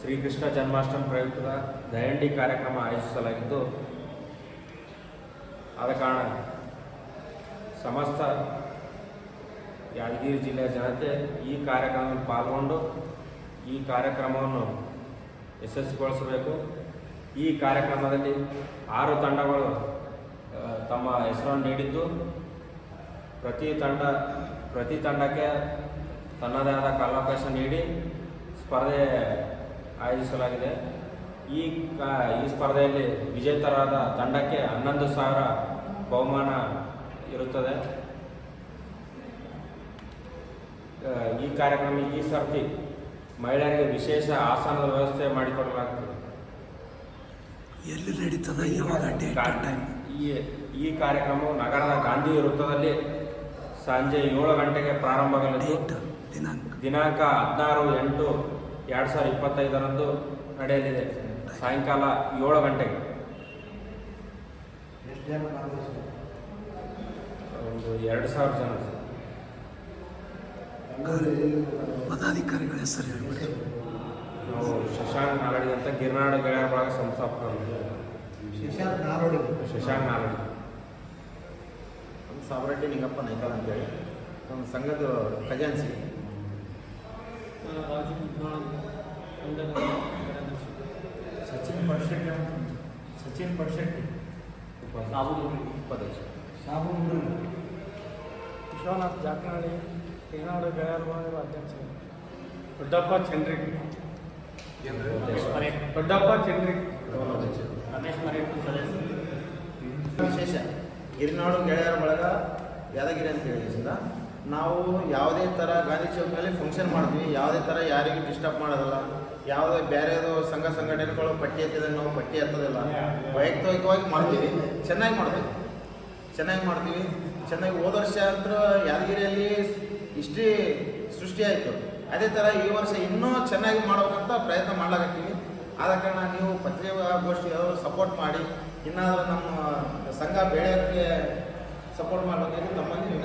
ಶ್ರೀಕೃಷ್ಣ ಜನ್ಮಾಷ್ಟಮಿ ಪ್ರಯುಕ್ತದ ದಯಂಡಿ ಕಾರ್ಯಕ್ರಮ ಆಯೋಜಿಸಲಾಗಿದ್ದು, ಆದ ಕಾರಣ ಸಮಸ್ತ ಯಾದಗಿರಿ ಜಿಲ್ಲೆಯ ಜನತೆ ಈ ಕಾರ್ಯಕ್ರಮದಲ್ಲಿ ಪಾಲ್ಗೊಂಡು ಈ ಕಾರ್ಯಕ್ರಮವನ್ನು ಯಶಸ್ವಿಗೊಳಿಸಬೇಕು. ಈ ಕಾರ್ಯಕ್ರಮದಲ್ಲಿ ಆರು ತಂಡಗಳು ತಮ್ಮ ಹೆಸರನ್ನು ನೀಡಿದ್ದು, ಪ್ರತಿ ತಂಡ, ಪ್ರತಿ ತಂಡಕ್ಕೆ ತನ್ನದೇ ಆದ ಕಾಲಾವಕಾಶ ನೀಡಿ ಸ್ಪರ್ಧೆ ಆಯೋಜಿಸಲಾಗಿದೆ. ಈ ಕಾ ಈ ಸ್ಪರ್ಧೆಯಲ್ಲಿ ವಿಜೇತರಾದ ತಂಡಕ್ಕೆ ಹನ್ನೊಂದು ಸಾವಿರ ಬಹುಮಾನ ಇರುತ್ತದೆ. ಈ ಕಾರ್ಯಕ್ರಮ ಈ ಸರ್ತಿ ಮಹಿಳೆಯರಿಗೆ ವಿಶೇಷ ಆಸನದ ವ್ಯವಸ್ಥೆ ಮಾಡಿಕೊಡಲಾಗುತ್ತದೆ. ಎಲ್ಲಿ ನಡೀತದೆ ಈ ಈ ಕಾರ್ಯಕ್ರಮವು ನಗರದ ಗಾಂಧಿ ವೃತ್ತದಲ್ಲಿ ಸಂಜೆ ಏಳು ಗಂಟೆಗೆ ಪ್ರಾರಂಭವಾಗಲಿದ್ದು ದಿನಾಂಕ ಹದಿನಾರು ಎಂಟು ಎರಡು ಸಾವಿರದ ಇಪ್ಪತ್ತೈದರಂದು ನಡೆಯಲಿದೆ. ಸಾಯಂಕಾಲ ಏಳು ಗಂಟೆಗೆ. ಒಂದು ಎರಡು ಸಾವಿರ ಜನ ಸರ್. ಪದಾಧಿಕಾರಿಗಳ ಹೆಸರು ಹೇಳ್ಬಿಟ್ಟು ನಾವು ಶಶಾಂಕ್ ನಾರಡಿ ಅಂತ ಗಿರ್ನಾಡ ಗೆಳೆಯರ ಬಳಗ ಸಂಸ್ಥಾಪಕ ಶಶಾಂಕ್ ನಾರೋಡಿ. ಶಶಾಂಕ್ ನಾರಡಿ. ನಮ್ಮ ಸಾವರಡ್ಡಿ ನಿಂಗಪ್ಪ ನೈಕಾಲ್ ಅಂತೇಳಿ. ನಮ್ಮ ಸಂಘದ ಖಜಾನ್ಸಿ ಸಚಿನ್ ಪಡ್ಶೆಟ್ಟಿ ಅಂತ ಸಚಿನ್ ಪಡ್ಶೆಟ್ಟಿ ಉಪಾಧ್ಯಕ್ಷ ಸಾಬು ಮುರುಗಿ ವಿಶ್ವನಾಥ್ ಜಾಕನಹಳ್ಳಿ ಕರ್ನಾಟಕ ಗೆಳೆಯರ ಬಳಗದ ಅಧ್ಯಕ್ಷ. ದೊಡ್ಡಪ್ಪ ಚಂದ್ರಿಕ್. ದೊಡ್ಡಪ್ಪ ಚಂದ್ರಿಕ್. ರಮೇಶ್ ಮರೇಟ್ ಸದಸ್ಯ ವಿಶೇಷ. ಗಿರಿನಾಡು ಗೆಳೆಯರ ಬಳಗ ಯಾದಗಿರಿ ಅಂತ ಹೇಳಿದ್ರಿಂದ ನಾವು ಯಾವುದೇ ಥರ ಗಾಂಧಿ ಮೇಲೆ ಫಂಕ್ಷನ್ ಮಾಡ್ತೀವಿ ಯಾವುದೇ ಥರ ಯಾರಿಗೂ ಡಿಸ್ಟರ್ಬ್ ಮಾಡೋದಿಲ್ಲ. ಯಾವುದೇ ಬೇರೆದು ಸಂಘ ಸಂಘಟನೆಗಳು ಪಟ್ಟಿ ಎತ್ತಿದಾಗ ನಾವು ಪಟ್ಟಿ ಎತ್ತೋದಿಲ್ಲ. ವೈಯಕ್ತಿಕವಾಗಿ ಮಾಡ್ತೀವಿ, ಚೆನ್ನಾಗಿ ಮಾಡ್ತೀವಿ. ಚೆನ್ನಾಗಿ ಮಾಡ್ತೀವಿ. ಚೆನ್ನಾಗಿ ಹೋದ ವರ್ಷ ಅಂತೂ ಯಾದಗಿರಿಯಲ್ಲಿ ಇಷ್ಟೇ ಸೃಷ್ಟಿಯಾಯಿತು ಅದೇ ಥರ ಈ ವರ್ಷ ಇನ್ನೂ ಚೆನ್ನಾಗಿ ಮಾಡಬೇಕಂತ ಪ್ರಯತ್ನ ಮಾಡ್ಲಾಗತ್ತೀವಿ ಆದ ಕಾರಣ ನೀವು ಪತ್ರಿಕಾಗೋಷ್ಠಿ ಅವರು ಸಪೋರ್ಟ್ ಮಾಡಿ, ಇನ್ನಾದರೂ ನಮ್ಮ ಸಂಘ ಬೆಳೆಯೋಕ್ಕೆ ಸಪೋರ್ಟ್ ಮಾಡಬೇಕಾಗಿ ತಮ್ಮಲ್ಲಿ